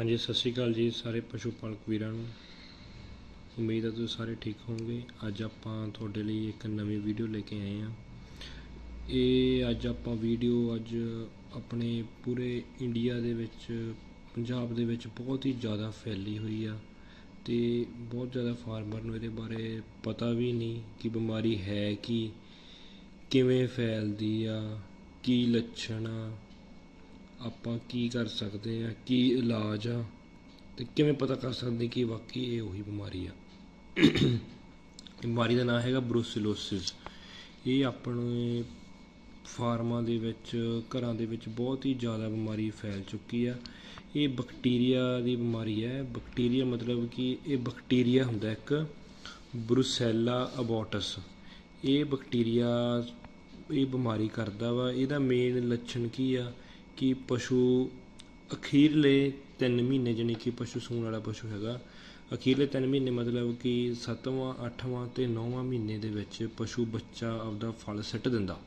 ਹਾਂਜੀ, ਸਤਿ ਸ਼੍ਰੀ ਅਕਾਲ ਜੀ ਸਾਰੇ ਪਸ਼ੂ ਪਾਲਕ ਵੀਰਾਂ ਨੂੰ। ਉਮੀਦ ਹੈ ਤੁਸੀਂ ਸਾਰੇ ਠੀਕ ਹੋਵੋਗੇ। ਅੱਜ ਆਪਾਂ ਤੁਹਾਡੇ ਲਈ ਇੱਕ ਨਵੀਂ ਵੀਡੀਓ ਲੈ ਕੇ ਆਏ ਹਾਂ। ਇਹ ਅੱਜ ਆਪਾਂ ਵੀਡੀਓ ਅੱਜ ਆਪਣੇ ਪੂਰੇ ਇੰਡੀਆ ਦੇ ਵਿੱਚ, ਪੰਜਾਬ ਦੇ ਵਿੱਚ ਬਹੁਤ ਹੀ ਜ਼ਿਆਦਾ ਫੈਲੀ ਹੋਈ ਆ ਤੇ ਬਹੁਤ ਜ਼ਿਆਦਾ ਫਾਰਮਰ ਨੂੰ ਇਹਦੇ ਬਾਰੇ ਪਤਾ ਵੀ ਨਹੀਂ ਕਿ ਬਿਮਾਰੀ ਹੈ ਕੀ, ਕਿਵੇਂ ਫੈਲਦੀ ਆ, ਕੀ ਲੱਛਣ ਆ। ਆਪਾਂ ਕੀ ਕਰ ਸਕਦੇ ਆ, ਕੀ ਇਲਾਜ ਆ ਤੇ ਕਿਵੇਂ ਪਤਾ ਕਰ ਸਕਦੇ ਕਿ ਵਾਕਈ ਇਹ ਉਹੀ ਬਿਮਾਰੀ ਆ। ਬਿਮਾਰੀ ਦਾ ਨਾਮ ਹੈਗਾ ਬਰੂਸਿਲੋਸਿਸ। ਇਹ ਆਪਣੇ ਫਾਰਮਾਂ ਦੇ ਵਿੱਚ, ਘਰਾਂ ਦੇ ਵਿੱਚ ਬਹੁਤ ਹੀ ਜ਼ਿਆਦਾ ਬਿਮਾਰੀ ਫੈਲ ਚੁੱਕੀ ਆ। ਇਹ ਬੈਕਟੀਰੀਆ ਦੀ ਬਿਮਾਰੀ ਹੈ। ਬੈਕਟੀਰੀਆ ਮਤਲਬ ਕਿ ਇਹ ਬੈਕਟੀਰੀਆ ਹੁੰਦਾ ਇੱਕ ਬਰੂਸੈਲਾ ਅਬੋਟਸ। ਇਹ ਬੈਕਟੀਰੀਆ, ਇਹ ਬਿਮਾਰੀ ਕਰਦਾ ਵਾ। ਇਹਦਾ ਮੇਨ ਲੱਛਣ ਕੀ ਆ? ਕਿ ਪਸ਼ੂ ਅਖੀਰਲੇ 3 ਮਹੀਨੇ ਜਾਣੀ ਕਿ ਪਸ਼ੂ ਸੂਣ ਵਾਲਾ ਪਸ਼ੂ ਹੈਗਾ, ਅਖੀਰਲੇ 3 ਮਹੀਨੇ ਮਤਲਬ ਕਿ 7ਵਾਂ 8ਵਾਂ ਤੇ 9ਵਾਂ ਮਹੀਨੇ ਦੇ ਵਿੱਚ ਪਸ਼ੂ ਬੱਚਾ ਆਪਦਾ ਫਲ ਸਿੱਟ ਦਿੰਦਾ।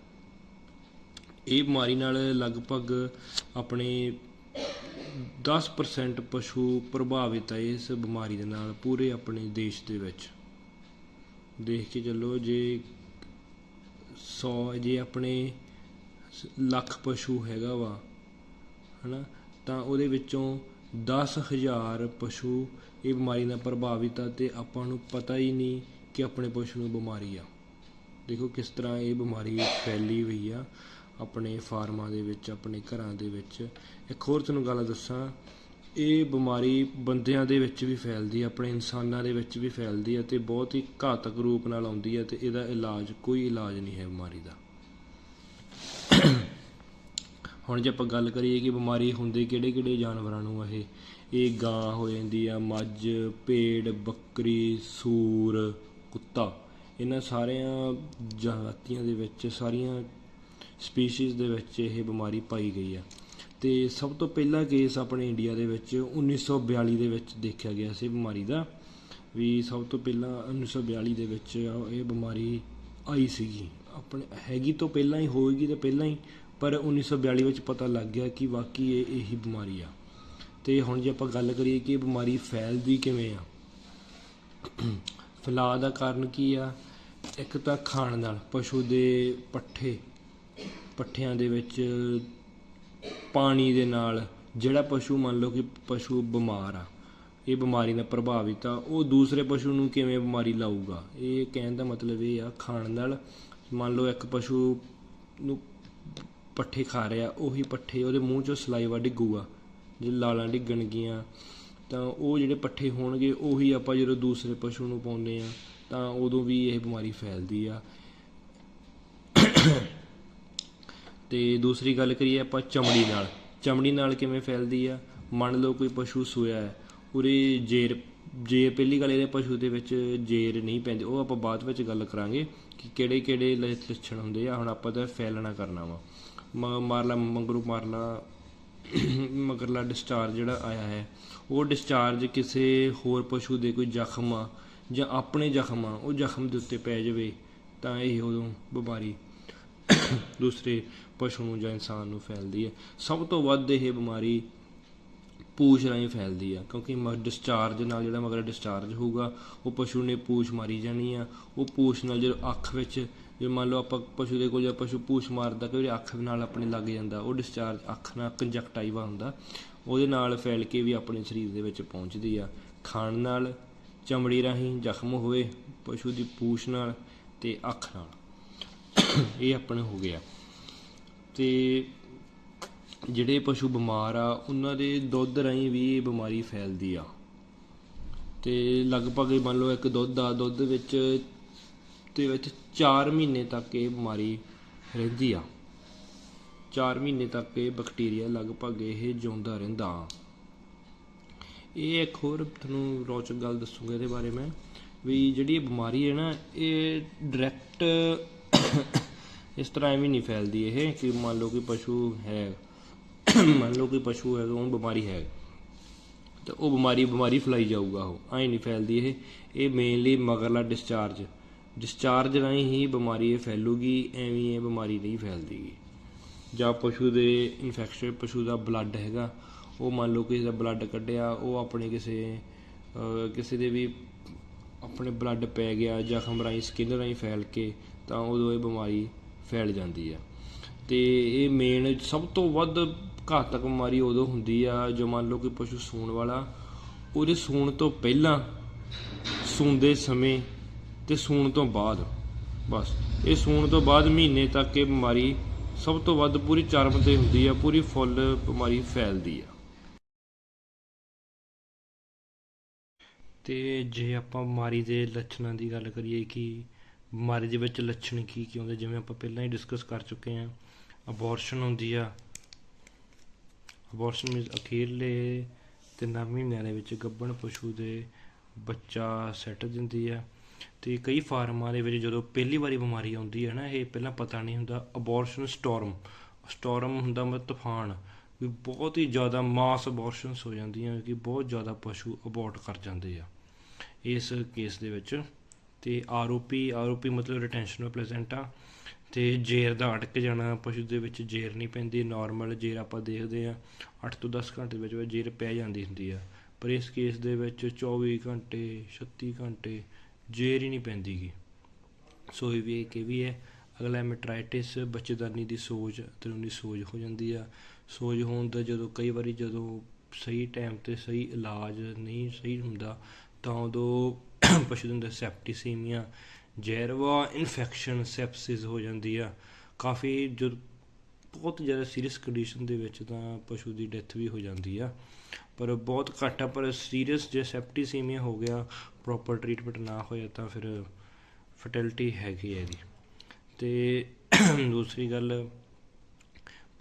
ਇਹ ਬਿਮਾਰੀ ਨਾਲ ਲਗਭਗ ਆਪਣੇ 10% ਪਸ਼ੂ ਪ੍ਰਭਾਵਿਤ ਹੈ ਇਸ ਬਿਮਾਰੀ ਦੇ ਨਾਲ ਪੂਰੇ ਆਪਣੇ ਦੇਸ਼ ਦੇ ਵਿੱਚ। ਦੇਖ ਕੇ ਚੱਲੋ ਜੇ 100 ਜੇ ਆਪਣੇ ਲੱਖ ਪਸ਼ੂ ਹੈਗਾ ਵਾ ਹੈ ਨਾ ਤਾਂ ਉਹਦੇ ਵਿੱਚੋਂ ਦਸ ਹਜ਼ਾਰ ਪਸ਼ੂ ਇਹ ਬਿਮਾਰੀ ਨਾਲ ਪ੍ਰਭਾਵਿਤ ਆ ਅਤੇ ਆਪਾਂ ਨੂੰ ਪਤਾ ਹੀ ਨਹੀਂ ਕਿ ਆਪਣੇ ਪਸ਼ੂ ਨੂੰ ਬਿਮਾਰੀ ਆ। ਦੇਖੋ ਕਿਸ ਤਰ੍ਹਾਂ ਇਹ ਬਿਮਾਰੀ ਫੈਲੀ ਹੋਈ ਆ ਆਪਣੇ ਫਾਰਮਾਂ ਦੇ ਵਿੱਚ, ਆਪਣੇ ਘਰਾਂ ਦੇ ਵਿੱਚ। ਇੱਕ ਹੋਰ ਤੁਹਾਨੂੰ ਗੱਲ ਦੱਸਾਂ, ਇਹ ਬਿਮਾਰੀ ਬੰਦਿਆਂ ਦੇ ਵਿੱਚ ਵੀ ਫੈਲਦੀ ਹੈ ਆਪਣੇ ਇਨਸਾਨਾਂ ਦੇ ਵਿੱਚ ਵੀ ਫੈਲਦੀ ਆ ਤੇ ਬਹੁਤ ਹੀ ਘਾਤਕ ਰੂਪ ਨਾਲ ਆਉਂਦੀ ਹੈ ਤੇ ਇਹਦਾ ਇਲਾਜ, ਕੋਈ ਇਲਾਜ ਨਹੀਂ ਹੈ ਬਿਮਾਰੀ ਦਾ। ਹੁਣ ਜੇ ਆਪਾਂ ਗੱਲ ਕਰੀਏ ਕਿ ਬਿਮਾਰੀ ਹੁੰਦੇ ਕਿਹੜੇ ਕਿਹੜੇ ਜਾਨਵਰਾਂ ਨੂੰ ਇਹ? ਇਹ ਗਾਂ ਹੋ ਜਾਂਦੀ ਆ, ਮੱਝ, ਭੇਡ, ਬੱਕਰੀ, ਸੂਰ, ਕੁੱਤਾ। ਇਹਨਾਂ ਸਾਰਿਆਂ ਜਾਤੀਆਂ ਦੇ ਵਿੱਚ, ਸਾਰੀਆਂ ਸਪੀਸੀਜ਼ ਦੇ ਵਿੱਚ ਇਹ ਬਿਮਾਰੀ ਪਾਈ ਗਈ ਆ। ਤੇ ਸਭ ਤੋਂ ਪਹਿਲਾ ਕੇਸ ਆਪਣੇ ਇੰਡੀਆ ਦੇ ਵਿੱਚ 1942 ਦੇ ਵਿੱਚ ਦੇਖਿਆ ਗਿਆ ਸੀ ਬਿਮਾਰੀ ਦਾ। ਵੀ ਸਭ ਤੋਂ ਪਹਿਲਾਂ 1942 ਦੇ ਵਿੱਚ ਇਹ ਬਿਮਾਰੀ ਆਈ ਸੀਗੀ। ਆਪਣੇ ਹੈਗੀ ਤੋਂ ਪਹਿਲਾਂ ਹੀ, ਹੋਏਗੀ ਤੇ ਪਹਿਲਾਂ ਹੀ ਪਰ 1942 ਵਿੱਚ ਪਤਾ ਲੱਗ ਗਿਆ ਕਿ ਵਾਕਈ ਇਹ ਇਹੀ ਬਿਮਾਰੀ ਆ। ਤੇ ਹੁਣ ਜੇ ਆਪਾਂ ਗੱਲ ਕਰੀਏ ਕਿ ਇਹ ਬਿਮਾਰੀ ਫੈਲਦੀ ਕਿਵੇਂ ਆ, ਫੈਲਾਅ ਦਾ ਕਾਰਨ ਕੀ ਆ? ਇੱਕ ਤਾਂ ਖਾਣ ਨਾਲ, ਪਸ਼ੂ ਦੇ ਪੱਠੇ, ਪੱਠਿਆਂ ਦੇ ਵਿੱਚ ਪਾਣੀ ਦੇ ਨਾਲ, ਜਿਹੜਾ ਪਸ਼ੂ ਮੰਨ ਲਓ ਕਿ ਪਸ਼ੂ ਬਿਮਾਰ ਆ, ਇਹ ਬਿਮਾਰੀ ਨਾਲ ਪ੍ਰਭਾਵਿਤ ਆ, ਉਹ ਦੂਸਰੇ ਪਸ਼ੂ ਨੂੰ ਕਿਵੇਂ ਬਿਮਾਰੀ ਲਾਊਗਾ? ਇਹ ਕਹਿਣ ਦਾ ਮਤਲਬ ਇਹ ਆ, ਖਾਣ ਨਾਲ ਮੰਨ ਲਓ ਇੱਕ ਪਸ਼ੂ ਨੂੰ ਪੱਠੇ ਖਾ ਰਿਹਾ ਉਹੀ ਪੱਠੇ, ਉਹਦੇ ਮੂੰਹ ਚੋਂ ਸਲਾਈਵਾ ਡਿੱਗੂਗਾ ਜੇ ਲਾਲਾਂ ਡਿੱਗਣਗੀਆਂ ਤਾਂ ਉਹ ਜਿਹੜੇ ਪੱਠੇ ਹੋਣਗੇ, ਉਹੀ ਆਪਾਂ ਜਦੋਂ ਦੂਸਰੇ ਪਸ਼ੂ ਨੂੰ ਪਾਉਂਦੇ ਆ, ਤਾਂ ਉਦੋਂ ਵੀ ਇਹ ਬਿਮਾਰੀ ਫੈਲਦੀ ਆ। ਤੇ ਦੂਸਰੀ ਗੱਲ ਕਰੀਏ ਆਪਾਂ ਚਮੜੀ ਨਾਲ ਚਮੜੀ ਨਾਲ ਕਿਵੇਂ ਫੈਲਦੀ ਆ? ਮੰਨ ਲਓ ਕੋਈ ਪਸ਼ੂ ਸੋਇਆ ਹੈ, ਉਰੇ ਜੇਰ, ਜੇ ਪਹਿਲੀ ਗੱਲ ਇਹਦੇ ਪਸ਼ੂ ਦੇ ਵਿੱਚ ਜੇਰ ਨਹੀਂ ਪੈਂਦੀ, ਉਹ ਆਪਾਂ ਬਾਅਦ ਵਿੱਚ ਗੱਲ ਕਰਾਂਗੇ ਕਿ ਕਿਹੜੇ ਕਿਹੜੇ ਲੱਛਣ ਹੁੰਦੇ ਆ, ਹੁਣ ਆਪਾਂ ਤਾਂ ਫੈਲਣਾ ਕਰਨਾ ਵਾ। ਮ- ਮਾਰਲਾ ਮੰਗਰੂ ਮਾਰਲਾ ਮਗਰਲਾ ਡਿਸਚਾਰਜ ਜਿਹੜਾ ਆਇਆ ਹੈ, ਉਹ ਡਿਸਚਾਰਜ ਕਿਸੇ ਹੋਰ ਪਸ਼ੂ ਦੇ ਕੋਈ ਜ਼ਖਮ ਆ, ਜਾਂ ਆਪਣੇ ਜ਼ਖਮ ਆ, ਉਹ ਜ਼ਖਮ ਦੇ ਉੱਤੇ ਪੈ ਜਾਵੇ, ਤਾਂ ਇਹ ਉਦੋਂ ਬਿਮਾਰੀ ਦੂਸਰੇ ਪਸ਼ੂ ਨੂੰ ਜਾਂ ਇਨਸਾਨ ਨੂੰ ਫੈਲਦੀ ਹੈ। ਸਭ ਤੋਂ ਵੱਧ ਇਹ ਬਿਮਾਰੀ ਪੂਛ ਰਾਹੀਂ ਫੈਲਦੀ ਆ, ਕਿਉਂਕਿ ਮ ਡਿਸਚਾਰਜ ਨਾਲ ਜਿਹੜਾ ਮਗਰ ਡਿਸਚਾਰਜ ਹੋਊਗਾ, ਉਹ ਪਸ਼ੂ ਨੇ ਪੂਛ ਮਾਰੀ ਜਾਣੀ ਆ, ਉਹ ਪੂਛ ਨਾਲ ਜਦੋਂ ਅੱਖ ਵਿੱਚ ਜੇ ਮੰਨ ਲਓ ਆਪਾਂ ਪਸ਼ੂ ਦੇ ਕੋਲ ਜਾਂ ਪਸ਼ੂ ਪੂਛ ਮਾਰਦਾ ਕਿ ਵਾਰੀ ਅੱਖ ਨਾਲ ਆਪਣੇ ਲੱਗ ਜਾਂਦਾ, ਉਹ ਡਿਸਚਾਰਜ ਅੱਖ ਨਾਲ ਕੰਜਕਟਾਈਵਾ ਹੁੰਦਾ, ਉਹਦੇ ਨਾਲ ਫੈਲ ਕੇ ਵੀ ਆਪਣੇ ਸਰੀਰ ਦੇ ਵਿੱਚ ਪਹੁੰਚਦੀ ਆ। ਖਾਣ ਨਾਲ, ਚਮੜੀ ਰਾਹੀਂ ਜ਼ਖਮ ਹੋਵੇ, ਪਸ਼ੂ ਦੀ ਪੂਛ ਨਾਲ ਤੇ ਅੱਖ ਨਾਲ। ਇਹ ਆਪਣੇ ਹੋ ਗਿਆ। ਤੇ ਜਿਹੜੇ ਪਸ਼ੂ ਬਿਮਾਰ ਆ, ਉਹਨਾਂ ਦੇ ਦੁੱਧ ਰਾਹੀਂ ਵੀ ਇਹ ਬਿਮਾਰੀ ਫੈਲਦੀ ਆ। ਤੇ ਲਗਭਗ ਮੰਨ ਲਓ ਇੱਕ ਦੁੱਧ ਆ, ਦੁੱਧ ਵਿੱਚ ਤੇ ਵਿੱਚ 4 ਮਹੀਨੇ ਤੱਕ ਇਹ ਬਿਮਾਰੀ ਰਹਿੰਦੀ ਆ। 4 ਮਹੀਨੇ ਤੱਕ ਇਹ ਬੈਕਟੀਰੀਆ ਲਗਭਗ ਇਹ ਜਿਉਂਦਾ ਰਹਿੰਦਾ। ਇਹ ਇੱਕ ਹੋਰ ਤੁਹਾਨੂੰ ਰੌਚਕ ਗੱਲ ਦੱਸੂਗਾ ਇਹਦੇ ਬਾਰੇ ਮੈਂ, ਵੀ ਜਿਹੜੀ ਇਹ ਬਿਮਾਰੀ ਹੈ ਨਾ, ਇਹ ਡਾਇਰੈਕਟ ਇਸ ਤਰ੍ਹਾਂ ਐਵੇਂ ਨਹੀਂ ਫੈਲਦੀ ਇਹ, ਕਿ ਮੰਨ ਲਓ ਕਿ ਪਸ਼ੂ ਹੈ, ਮੰਨ ਲਓ ਕਿ ਪਸ਼ੂ ਹੈ ਉਹਨੂੰ ਬਿਮਾਰੀ ਹੈ, ਤਾਂ ਉਹ ਬਿਮਾਰੀ ਬਿਮਾਰੀ ਫੈਲਾਈ ਜਾਊਗਾ ਉਹ, ਐਂ ਨਹੀਂ ਫੈਲਦੀ ਇਹ। ਇਹ ਮੇਨਲੀ ਮਗਰਲਾ ਡਿਸਚਾਰਜ ਡਿਸਚਾਰਜ ਰਾਹੀਂ ਹੀ ਬਿਮਾਰੀ ਇਹ ਫੈਲੂਗੀ, ਐਵੇਂ ਇਹ ਬਿਮਾਰੀ ਨਹੀਂ ਫੈਲਦੀਗੀ ਜਾਂ ਪਸ਼ੂ ਦੇ ਇਨਫੈਕਸ਼ਨ ਪਸ਼ੂ ਦਾ ਬਲੱਡ ਹੈਗਾ, ਉਹ ਮੰਨ ਲਓ ਕਿਸੇ ਦਾ ਬਲੱਡ ਕੱਢਿਆ, ਉਹ ਆਪਣੇ ਕਿਸੇ ਕਿਸੇ ਦੇ ਵੀ ਆਪਣੇ ਬਲੱਡ ਪੈ ਗਿਆ, ਜ਼ਖਮ ਰਾਹੀਂ ਸਕਿਨ ਰਾਹੀਂ ਫੈਲ ਕੇ, ਤਾਂ ਉਦੋਂ ਇਹ ਬਿਮਾਰੀ ਫੈਲ ਜਾਂਦੀ ਆ। ਤੇ ਇਹ ਮੇਨ ਸਭ ਤੋਂ ਵੱਧ ਘਾਤਕ ਬਿਮਾਰੀ ਉਦੋਂ ਹੁੰਦੀ ਆ, ਜੋ ਮੰਨ ਲਓ ਕਿ ਪਸ਼ੂ ਸੂਣ ਵਾਲਾ, ਉਹਦੇ ਸੂਣ ਤੋਂ ਪਹਿਲਾਂ ਸੂੰਦੇ ਸਮੇਂ ਤੇ ਸੂਣ ਤੋਂ ਬਾਅਦ, ਬਸ। ਇਹ ਸੂਣ ਤੋਂ ਬਾਅਦ ਮਹੀਨੇ ਤੱਕ ਇਹ ਬਿਮਾਰੀ ਸਭ ਤੋਂ ਵੱਧ ਪੂਰੀ ਚਰਮ ਤੇ ਹੁੰਦੀ ਆ, ਪੂਰੀ ਫੁੱਲ ਬਿਮਾਰੀ ਫੈਲਦੀ ਆ। ਤੇ ਜੇ ਆਪਾਂ ਬਿਮਾਰੀ ਦੇ ਲੱਛਣਾਂ ਦੀ ਗੱਲ ਕਰੀਏ ਕਿ ਬਿਮਾਰੀ ਦੇ ਵਿੱਚ ਲੱਛਣ ਕੀ ਕੀ ਹੁੰਦੇ, ਜਿਵੇਂ ਆਪਾਂ ਪਹਿਲਾਂ ਹੀ ਡਿਸਕਸ ਕਰ ਚੁੱਕੇ ਹਾਂ ਅਬੋਰਸ਼ਨ ਹੁੰਦੀ ਆ। ਅਬੋਰਸ਼ਨ ਮੀਨਸ ਅਖੀਰਲੇ ਤਿੰਨਾਂ ਮਹੀਨਿਆਂ ਦੇ ਵਿੱਚ ਗੱਭਣ ਪਸ਼ੂ ਦੇ ਬੱਚਾ ਸੈੱਟ ਦਿੰਦੀ ਆ। ਤੇ ਕਈ ਫਾਰਮਾਂ ਦੇ ਵਿੱਚ ਜਦੋਂ ਪਹਿਲੀ ਵਾਰੀ ਬਿਮਾਰੀ ਆਉਂਦੀ ਹੈ ਨਾ, ਇਹ ਪਹਿਲਾਂ ਪਤਾ ਨਹੀਂ ਹੁੰਦਾ ਅਬੋਰਸ਼ਨ ਸਟਾਰਮ ਸਟਾਰਮ ਹੁੰਦਾ ਮਤਲਬ ਤੂਫਾਨ, ਵੀ ਬਹੁਤ ਹੀ ਜ਼ਿਆਦਾ ਮਾਸ ਅਬੋਰਸ਼ਨਸ ਹੋ ਜਾਂਦੀਆਂ ਕਿ ਬਹੁਤ ਜ਼ਿਆਦਾ ਪਸ਼ੂ ਅਬੋਰਟ ਕਰ ਜਾਂਦੇ ਆ ਇਸ ਕੇਸ ਦੇ ਵਿੱਚ। ਤੇ ਆਰਓਪੀ ਆਰਓਪੀ ਮਤਲਬ ਰਿਟੈਂਸ਼ਨ ਆਫ ਪਲੇਸੈਂਟਾ ਤੇ ਜੇਰ ਦਾ ਅਟਕ ਜਾਣਾ, ਪਸ਼ੂ ਦੇ ਵਿੱਚ ਜੇਰ ਨਹੀਂ ਪੈਂਦੀ ਨਾਰਮਲ ਜੇਰ ਆਪਾਂ ਦੇਖਦੇ ਆ 8 ਤੋਂ 10 ਘੰਟੇ ਦੇ ਵਿੱਚ ਵਿੱਚ ਜੇਰ ਪੈ ਜਾਂਦੀ ਹੁੰਦੀ ਆ। ਪਰ ਇਸ ਕੇਸ ਦੇ ਵਿੱਚ 24 ਘੰਟੇ 36 ਘੰਟੇ ਜੇਰ ਹੀ ਨਹੀਂ ਪੈਂਦੀ ਗੀ ਸੋ ਇਹ ਵੀ ਇੱਕ ਇਹ ਵੀ ਹੈ, ਅਗਲਾ ਮੈਟਰਾਈਟਿਸ, ਬੱਚੇਦਾਨੀ ਦੀ ਸੋਜ ਅੰਦਰੂਨੀ ਸੋਜ ਹੋ ਜਾਂਦੀ ਆ। ਸੋਜ ਹੋਣ ਦਾ ਜਦੋਂ ਕਈ ਵਾਰੀ ਜਦੋਂ ਸਹੀ ਟਾਈਮ ਤੇ ਸਹੀ ਇਲਾਜ ਨਹੀਂ ਸਹੀ ਹੁੰਦਾ, ਤਾਂ ਉਦੋਂ ਪਸ਼ੂ ਦੇ ਅੰਦਰ ਸੈਪਟੀਸੀਮੀਆ ਜ਼ੈਰਵਾ ਇਨਫੈਕਸ਼ਨ ਸੈਪਸਿਸ ਹੋ ਜਾਂਦੀ ਆ। ਕਾਫੀ ਜੋ ਬਹੁਤ ਜ਼ਿਆਦਾ ਸੀਰੀਅਸ ਕੰਡੀਸ਼ਨ ਦੇ ਵਿੱਚ ਤਾਂ ਪਸ਼ੂ ਦੀ ਡੈਥ ਵੀ ਹੋ ਜਾਂਦੀ ਆ। ਪਰ ਬਹੁਤ ਘੱਟ ਆ, ਪਰ ਸੀਰੀਅਸ ਜੇ ਸੈਪਟੀਸੀਮੀਆ ਹੋ ਗਿਆ ਪ੍ਰੋਪਰ ਟ੍ਰੀਟਮੈਂਟ ਨਾ ਹੋਇਆ ਤਾਂ ਫਿਰ ਫਰਟੀਲਿਟੀ ਹੈਗੀ ਹੈ ਇਹਦੀ। ਤੇ ਦੂਸਰੀ ਗੱਲ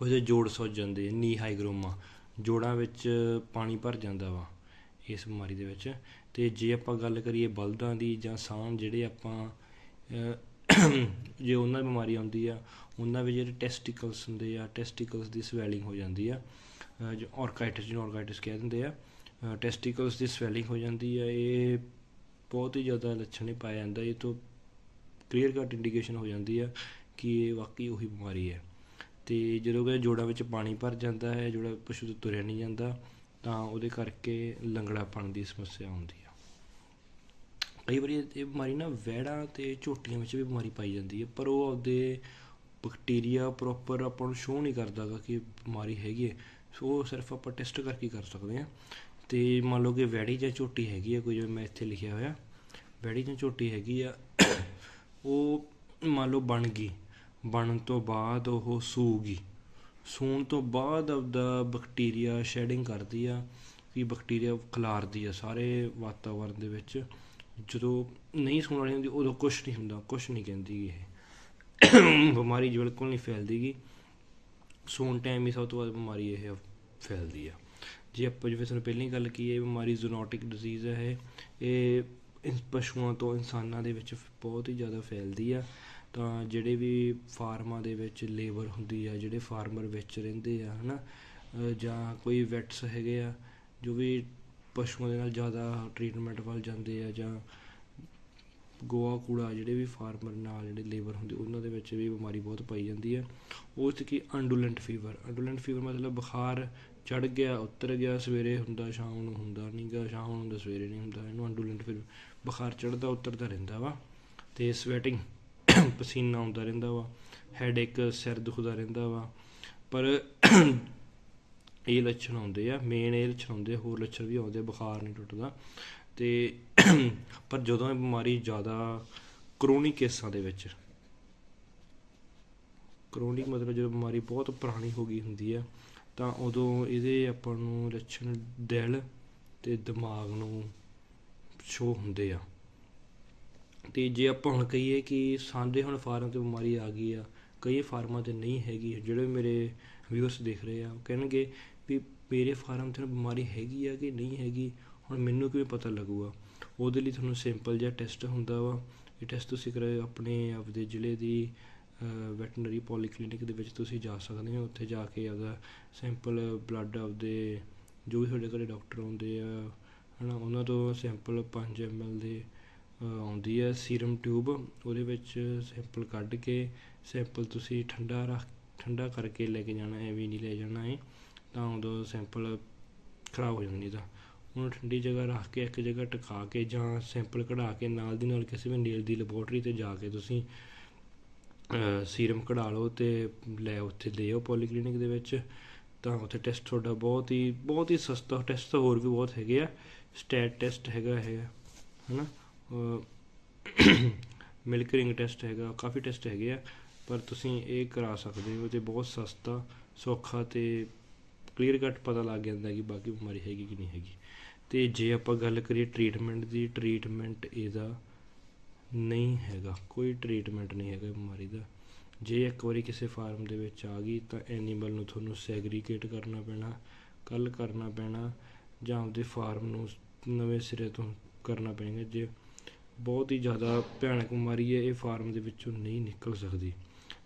ਉਹਦੇ ਜੋੜ ਸੁੱਜ ਜਾਂਦੇ, ਨੀ ਹਾਈਗਰੋਮਾ ਜੋੜਾਂ ਵਿੱਚ ਪਾਣੀ ਭਰ ਜਾਂਦਾ ਵਾ ਇਸ ਬਿਮਾਰੀ ਦੇ ਵਿੱਚ। ਤੇ ਜੇ ਆਪਾਂ ਗੱਲ ਕਰੀਏ ਬਲਦਾਂ ਦੀ ਜਾਂ ਸਾਨ ਜਿਹੜੇ ਆਪਾਂ ਜੇ ਉਹਨਾਂ ਦੀ ਬਿਮਾਰੀ ਆਉਂਦੀ ਆ ਉਹਨਾਂ ਵਿੱਚ ਜਿਹੜੇ ਟੈਸਟੀਕਲਸ ਹੁੰਦੇ ਆ ਟੈਸਟੀਕਲਸ ਦੀ ਸਵੈਲਿੰਗ ਹੋ ਜਾਂਦੀ ਆ ਅਹ, ਜੋ ਔਰਕਾਈਟਿਸ ਜਿਹਨੂੰ ਔਰਕਾਈਟਿਸ ਕਹਿ ਦਿੰਦੇ ਆ ਟੈਸਟੀਕਲਸ ਦੀ ਸਵੈਲਿੰਗ ਹੋ ਜਾਂਦੀ ਆ ਇਹ ਬਹੁਤ ਹੀ ਜ਼ਿਆਦਾ ਲੱਛਣ ਹੀ ਪਾਇਆ ਜਾਂਦਾ ਇਹ ਤੋਂ ਕਲੀਅਰ ਕੱਟ ਇੰਡੀਕੇਸ਼ਨ ਹੋ ਜਾਂਦੀ ਆ ਕਿ ਇਹ ਵਾਕਈ ਉਹੀ ਬਿਮਾਰੀ ਹੈ। ਤੇ ਜਦੋਂ ਕਿ ਜੋੜਾਂ ਵਿੱਚ ਪਾਣੀ ਭਰ ਜਾਂਦਾ ਹੈ ਜੋੜਾ ਪਸ਼ੂ ਤੋਂ ਤੁਰਿਆ ਨਹੀਂ ਜਾਂਦਾ ਤਾਂ ਉਹਦੇ ਕਰਕੇ ਲੰਗੜਾਪਣ ਦੀ ਸਮੱਸਿਆ ਆਉਂਦੀ ਕਈ ਵਾਰੀ ਇਹ ਬਿਮਾਰੀ ਨਾ ਵੈੜਾਂ ਅਤੇ ਝੋਟੀਆਂ ਵਿੱਚ ਵੀ ਬਿਮਾਰੀ ਪਾਈ ਜਾਂਦੀ ਹੈ, ਪਰ ਉਹ ਆਪਦੇ ਬੈਕਟੀਰੀਆ ਪ੍ਰੋਪਰ ਆਪਾਂ ਨੂੰ ਸ਼ੋਅ ਨਹੀਂ ਕਰਦਾ ਗਾ ਕਿ ਬਿਮਾਰੀ ਹੈਗੀ ਹੈ। ਸੋ ਉਹ ਸਿਰਫ ਆਪਾਂ ਟੈਸਟ ਕਰਕੇ ਕਰ ਸਕਦੇ ਹਾਂ। ਤੇ ਮੰਨ ਲਓ ਕਿ ਵੈੜੀ ਜਾਂ ਝੋਟੀ ਹੈਗੀ ਹੈ ਕੋਈ ਜਿਵੇਂ ਮੈਂ ਇੱਥੇ ਲਿਖਿਆ ਹੋਇਆ ਵੈੜੀ ਜਾਂ ਝੋਟੀ ਹੈਗੀ ਆ, ਉਹ ਮੰਨ ਲਓ ਬਣ ਗਈ, ਬਣਨ ਤੋਂ ਬਾਅਦ ਉਹ ਸੂਗੀ। ਸੂਣ ਤੋਂ ਬਾਅਦ ਆਪਦਾ ਬੈਕਟੀਰੀਆ ਸ਼ੈਡਿੰਗ ਕਰਦੀ ਆ ਕਿ ਬੈਕਟੀਰੀਆ ਖਿਲਾਰਦੀ ਆ ਸਾਰੇ ਵਾਤਾਵਰਣ ਦੇ ਵਿੱਚ। ਜਦੋਂ ਨਹੀਂ ਸੂਣ ਵਾਲੀ ਹੁੰਦੀ, ਉਦੋਂ ਕੁਝ ਨਹੀਂ ਹੁੰਦਾ ਕੁਝ ਨਹੀਂ ਕਹਿੰਦੀ ਇਹ। ਬਿਮਾਰੀ ਬਿਲਕੁਲ ਨਹੀਂ ਫੈਲਦੀ ਗੀ। ਸੌਣ ਟਾਈਮ ਹੀ ਸਭ ਤੋਂ ਵੱਧ ਬਿਮਾਰੀ ਇਹ ਫੈਲਦੀ ਆ। ਜੇ ਆਪਾਂ ਜਿਵੇਂ ਸਾਨੂੰ ਪਹਿਲਾਂ ਹੀ ਗੱਲ ਕੀ ਇਹ ਬਿਮਾਰੀ ਜ਼ੂਨੋਟਿਕ ਡਿਜ਼ੀਜ਼ ਹੈ ਇਹ। ਇਹ ਪਸ਼ੂਆਂ ਤੋਂ ਇਨਸਾਨਾਂ ਦੇ ਵਿੱਚ ਬਹੁਤ ਹੀ ਜ਼ਿਆਦਾ ਫੈਲਦੀ ਆ। ਤਾਂ ਜਿਹੜੇ ਵੀ ਫਾਰਮਾਂ ਦੇ ਵਿੱਚ ਲੇਬਰ ਹੁੰਦੀ ਆ, ਜਿਹੜੇ ਫਾਰਮਰ ਵਿੱਚ ਰਹਿੰਦੇ ਆ, ਹਨਾ? ਅਹ ਜਾਂ ਕੋਈ ਵੈਟਸ ਹੈਗੇ ਆ, ਜੋ ਵੀ ਪਸ਼ੂਆਂ ਦੇ ਨਾਲ ਜ਼ਿਆਦਾ ਟਰੀਟਮੈਂਟ ਵੱਲ ਜਾਂਦੇ ਆ ਜਾਂ ਗੋਆ, ਕੂੜਾ ਜਿਹੜੇ ਵੀ ਫਾਰਮਰ ਨਾਲ ਜਿਹੜੇ ਲੇਬਰ ਹੁੰਦੀ, ਉਹਨਾਂ ਦੇ ਵਿੱਚ ਵੀ ਬਿਮਾਰੀ ਬਹੁਤ ਪਾਈ ਜਾਂਦੀ ਹੈ ਉਸ 'ਚ ਕੀ ਅੰਡੂਲੈਂਟ ਫੀਵਰ ਅੰਡੂਲੈਂਟ ਫੀਵਰ ਮਤਲਬ ਬੁਖਾਰ ਚੜ ਗਿਆ, ਉਤਰ ਗਿਆ ਸਵੇਰੇ ਹੁੰਦਾ, ਸ਼ਾਮ ਨੂੰ ਹੁੰਦਾ ਨਹੀਂਗਾ ਸ਼ਾਮ ਨੂੰ ਹੁੰਦਾ, ਸਵੇਰੇ ਨਹੀਂ ਹੁੰਦਾ। ਇਹਨੂੰ ਅੰਡੂਲੈਂਟ ਫੀਵਰ ਬੁਖਾਰ ਚੜਦਾ ਉਤਰਦਾ ਰਹਿੰਦਾ ਵਾ ਤੇ ਸਵੈਟਿੰਗ ਪਸੀਨਾ ਆਉਂਦਾ ਰਹਿੰਦਾ ਵਾ ਹੈਡੇਕ ਸਿਰ ਦੁਖਦਾ ਰਹਿੰਦਾ ਵਾ। ਪਰ ਇਹ ਲੱਛਣ ਆਉਂਦੇ ਆ ਮੇਨ ਇਹ ਲੱਛਣ ਆਉਂਦੇ ਆ, ਹੋਰ ਲੱਛਣ ਵੀ ਆਉਂਦੇ ਆ, ਬੁਖਾਰ ਨਹੀਂ ਟੁੱਟਦਾ। ਤੇ ਪਰ ਜਦੋਂ ਇਹ ਬਿਮਾਰੀ ਜ਼ਿਆਦਾ ਕਰੋਨਿਕ ਕੇਸਾਂ ਦੇ ਵਿੱਚ ਕਰੋਨਿਕ ਮਤਲਬ ਜਦੋਂ ਬਿਮਾਰੀ ਬਹੁਤ ਪੁਰਾਣੀ ਹੋ ਗਈ ਹੁੰਦੀ ਆ ਤਾਂ ਉਦੋਂ ਇਹਦੇ ਆਪਾਂ ਨੂੰ ਲੱਛਣ ਦਿਲ ਤੇ ਦਿਮਾਗ ਨੂੰ ਸ਼ੋ ਹੁੰਦੇ ਆ। ਤੇ ਜੇ ਆਪਾਂ ਹੁਣ ਕਹੀਏ ਕਿ ਸਾਡੇ ਹੁਣ ਫਾਰਮ ਤੇ ਬਿਮਾਰੀ ਆ ਗਈ ਆ ਕਈ ਫਾਰਮਾਂ ਤੇ ਨਹੀਂ ਹੈਗੀ ਜਿਹੜੇ ਮੇਰੇ ਵਿਊਅਰਸ ਦੇਖ ਰਹੇ ਆ ਉਹ ਕਹਿਣਗੇ ਮੇਰੇ ਫਾਰਮ ਤੇ ਬਿਮਾਰੀ ਹੈਗੀ ਆ ਕਿ ਨਹੀਂ ਹੈਗੀ, ਹੁਣ ਮੈਨੂੰ ਕਿਵੇਂ ਪਤਾ ਲੱਗੂਗਾ? ਉਹਦੇ ਲਈ ਤੁਹਾਨੂੰ ਸਿੰਪਲ ਜਿਹਾ ਟੈਸਟ ਹੁੰਦਾ ਵਾ। ਇਹ ਟੈਸਟ ਤੁਸੀਂ ਕਰੇ ਆਪਣੇ ਆਪਦੇ ਜ਼ਿਲ੍ਹੇ ਦੀ ਵੈਟਰਨਰੀ ਪੋਲੀਕਲੀਨਿਕ ਦੇ ਵਿੱਚ ਤੁਸੀਂ ਜਾ ਸਕਦੇ ਹੋ। ਉੱਥੇ ਜਾ ਕੇ ਆਪਦਾ ਸੈਂਪਲ ਬਲੱਡ ਆਪਦੇ ਜੋ ਵੀ ਤੁਹਾਡੇ ਘਰੇ ਡਾਕਟਰ ਆਉਂਦੇ ਆ, ਹਨਾ, ਉਹਨਾਂ ਤੋਂ ਸੈਂਪਲ 5 ml ਦੇ ਆਉਂਦੀ ਹੈ ਸੀਰਮ ਟਿਊਬ ਉਹਦੇ ਵਿੱਚ ਸੈਂਪਲ ਕੱਢ ਕੇ ਸੈਂਪਲ ਤੁਸੀਂ ਠੰਡਾ ਰੱਖ, ਠੰਡਾ ਕਰਕੇ ਲੈ ਕੇ ਜਾਣਾ, ਐਵੇਂ ਨਹੀਂ ਲੈ ਜਾਣਾ ਹੈ ਤਾਂ ਉਦੋਂ ਸੈਂਪਲ ਖਰਾਬ ਹੋ ਜਾਂਦੀ ਤਾਂ। ਉਹਨੂੰ ਠੰਡੀ ਜਗ੍ਹਾ ਰੱਖ ਕੇ, ਇੱਕ ਜਗ੍ਹਾ ਟਿਕਾ ਕੇ ਜਾਂ ਸੈਂਪਲ ਕਢਾ ਕੇ ਨਾਲ ਦੀ ਨਾਲ ਕਿਸੇ ਵੀ ਨੀਲ ਦੀ ਲੈਬੋਰਟਰੀ ਤੇ ਜਾ ਕੇ ਤੁਸੀਂ ਸੀਰਮ ਕਢਾ ਲਓ ਤੇ ਲੈ ਉੱਥੇ ਲੈ ਆਓ ਪੋਲੀਕਲੀਨਿਕ ਦੇ ਵਿੱਚ। ਤਾਂ ਉੱਥੇ ਟੈਸਟ ਤੁਹਾਡਾ ਬਹੁਤ ਹੀ ਬਹੁਤ ਹੀ ਸਸਤਾ ਟੈਸਟ ਤਾਂ ਹੋਰ ਵੀ ਬਹੁਤ ਹੈਗੇ ਆ। ਸਟੈਟ ਟੈਸਟ ਹੈਗਾ ਹੈ ਹਨਾ? ਮਿਲਕ ਰਿੰਗ ਟੈਸਟ ਹੈਗਾ, ਕਾਫੀ ਟੈਸਟ ਹੈਗੇ ਆ। ਪਰ ਤੁਸੀਂ ਇਹ ਕਰਾ ਸਕਦੇ ਹੋ ਤੇ ਬਹੁਤ ਸਸਤਾ, ਸੌਖਾ ਤੇ ਕਲੀਅਰ ਕੱਟ ਪਤਾ ਲੱਗ ਜਾਂਦਾ ਕਿ ਬਾਕੀ ਬਿਮਾਰੀ ਹੈਗੀ ਕਿ ਨਹੀਂ ਹੈਗੀ। ਤੇ ਜੇ ਆਪਾਂ ਗੱਲ ਕਰੀਏ ਟ੍ਰੀਟਮੈਂਟ ਦੀ ਟ੍ਰੀਟਮੈਂਟ ਇਹਦਾ ਨਹੀਂ ਹੈਗਾ। ਕੋਈ ਟ੍ਰੀਟਮੈਂਟ ਨਹੀਂ ਹੈਗਾ ਬਿਮਾਰੀ ਦਾ। ਜੇ ਇੱਕ ਵਾਰੀ ਕਿਸੇ ਫਾਰਮ ਦੇ ਵਿੱਚ ਆ ਗਈ ਤਾਂ ਐਨੀਮਲ ਨੂੰ ਤੁਹਾਨੂੰ ਸੈਗਰੀਗੇਟ ਕਰਨਾ ਪੈਣਾ ਕੱਲ ਕਰਨਾ ਪੈਣਾ, ਜਾਂ ਆਪਦੇ ਫਾਰਮ ਨੂੰ ਨਵੇਂ ਸਿਰੇ ਤੋਂ ਕਰਨਾ ਪੈਣਾ ਜੇ ਬਹੁਤ ਹੀ ਜ਼ਿਆਦਾ ਭਿਆਨਕ ਬਿਮਾਰੀ ਹੈ, ਇਹ ਫਾਰਮ ਦੇ ਵਿੱਚੋਂ ਨਹੀਂ ਨਿਕਲ ਸਕਦੀ।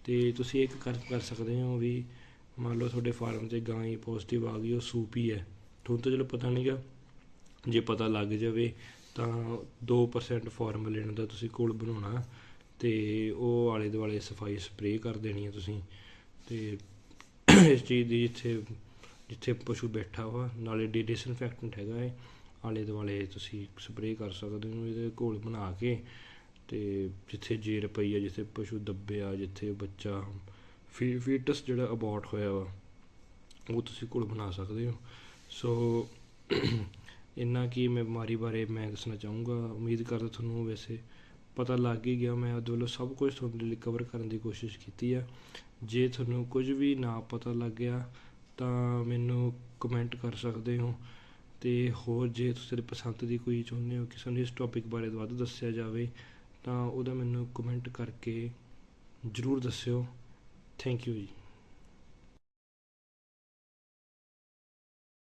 ਤੇ ਤੁਸੀਂ ਇੱਕ ਕਰ ਕਰ ਸਕਦੇ ਹੋ ਵੀ ਮੰਨ ਲਓ ਤੁਹਾਡੇ ਫਾਰਮ 'ਤੇ ਗਾਂ ਹੀ ਪੋਜ਼ਿਟਿਵ ਆ ਗਈ, ਉਹ ਸੂਪੀ ਹੈ ਤੁਹਾਨੂੰ ਤਾਂ ਚਲੋ ਪਤਾ ਨਹੀਂਗਾ ਜੇ ਪਤਾ ਲੱਗ ਜਾਵੇ ਤਾਂ 2% ਫਾਰਮੂਲਿਨ ਦਾ ਤੁਸੀਂ ਘੋਲ ਬਣਾਉਣਾ ਤੇ ਉਹ ਆਲੇ ਦੁਆਲੇ ਸਫ਼ਾਈ ਸਪਰੇਅ ਕਰ ਦੇਣੀ ਹੈ ਤੁਸੀਂ। ਤੇ ਇਸ ਚੀਜ਼ ਦੀ ਜਿੱਥੇ ਜਿੱਥੇ ਪਸ਼ੂ ਬੈਠਾ ਵਾ, ਨਾਲੇ ਡੀ ਡਿਸਇਨਫੈਕਟੈਂਟ ਹੈਗਾ ਹੈ ਆਲੇ ਦੁਆਲੇ ਤੁਸੀਂ ਸਪਰੇਅ ਕਰ ਸਕਦੇ ਹੋ ਇਹਦੇ ਘੋਲ ਬਣਾ ਕੇ। ਤੇ ਜਿੱਥੇ ਜੇਰ ਪਈ ਆ ਜਿੱਥੇ ਪਸ਼ੂ ਦੱਬਿਆ, ਜਿੱਥੇ ਬੱਚਾ ਫੀ ਫੀਟਸ ਜਿਹੜਾ ਅਬੋਰਟ ਹੋਇਆ ਵਾ, ਉਹ ਤੁਸੀਂ ਘੋਲ ਬਣਾ ਸਕਦੇ ਹੋ। ਸੋ ਇੰਨਾ ਕੀ ਮੈਂ ਬਿਮਾਰੀ ਬਾਰੇ ਮੈਂ ਦੱਸਣਾ ਚਾਹੂੰਗਾ। ਉਮੀਦ ਕਰਦਾ ਤੁਹਾਨੂੰ ਵੈਸੇ ਪਤਾ ਲੱਗ ਹੀ ਗਿਆ, ਮੈਂ ਉਹਦੇ ਵੱਲੋਂ ਸਭ ਕੁਝ ਤੁਹਾਡੇ ਲਈ ਕਵਰ ਕਰਨ ਦੀ ਕੋਸ਼ਿਸ਼ ਕੀਤੀ ਆ। ਜੇ ਤੁਹਾਨੂੰ ਕੁਝ ਵੀ ਨਾ ਪਤਾ ਲੱਗ ਗਿਆ, ਤਾਂ ਮੈਨੂੰ ਕਮੈਂਟ ਕਰ ਸਕਦੇ ਹੋ। ਤੇ ਹੋਰ ਜੇ ਤੁਸੀਂ ਪਸੰਦ ਦੀ ਕੋਈ ਚਾਹੁੰਦੇ ਹੋ ਕਿ ਸਾਨੂੰ ਇਸ ਟੌਪਿਕ ਬਾਰੇ ਵੱਧ ਦੱਸਿਆ ਜਾਵੇ, ਤਾਂ ਉਹਦਾ ਮੈਨੂੰ ਕਮੈਂਟ ਕਰਕੇ ਜ਼ਰੂਰ ਦੱਸਿਓ। Thank you.